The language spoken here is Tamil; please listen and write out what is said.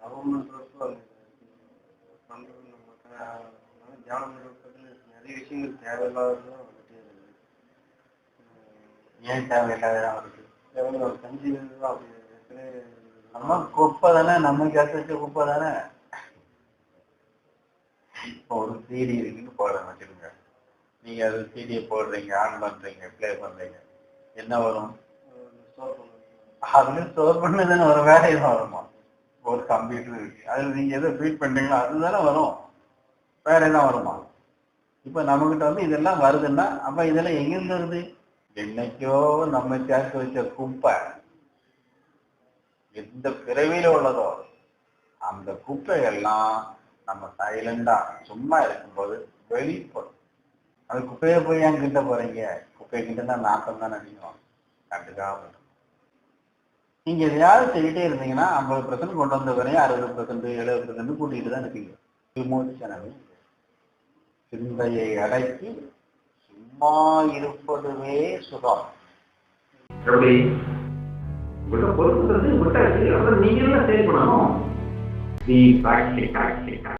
நம்ம க- நம்ம தியானம் பண்றதுக்கு நிறைய விஷயங்கள் தேவையில்லாததும் வந்துட்டே இருக்குது. ஏன் தேவையில்லாததான் வருது? தேவையில்ல ஒரு கஞ்சி தான் அப்படி ஏற்கனவே நம்ம குப்பை தானே குப்பை இப்போ ஒரு சீடி இருக்குன்னு போடுறேன் வச்சுருங்க நீங்க அது சீடியை போடுறீங்க ஆன் பண்றீங்க ப்ளே பண்றீங்க என்ன வரும்? அதுல ஸ்டோர் பண்ணதானே ஒரு வேலை தான் வருமா? ஒரு கம்ப்யூட்டர் இருக்கு. அதுல நீங்க எதை ஃபீட் பண்றீங்களோ அதுதானே வரும். வேற என்ன வருமா? இப்ப நம்மகிட்ட வந்து இதெல்லாம் வருதுன்னா அப்ப இதெல்லாம் எங்கிருந்து வருது? என்னைக்கோ நம்ம சேர்த்து வச்ச குப்பை. எந்த பிறவியில உள்ளதோ அந்த குப்பையெல்லாம் நம்ம சைலண்டா சும்மா இருக்கும்போது வெளிப்படும். அது குப்பையை போய் ஏன் கிட்ட போறீங்க. குப்பை கிட்ட நாட்டம் தான் அடிக்கும் கண்டுக்காக நீங்க எதையாவது செய்யிட்டே இருந்தீங்கன்னா ஐம்பது பர்சன்ட் கொண்டு வந்த வரையும் அறுபது பர்சன்ட் எழுபது பர்சன்ட் கூட்டிகிட்டு தான் இருக்கீங்க விமோச்சனமே சிந்தையை அடக்கி சும்மா இருப்பதுவே சுகம். எப்படி? உங்கள்கிட்ட பொறுப்புங்கிறது விட்டாச்சு நீங்களும் நீங்க எல்லாம் செயல்படணும்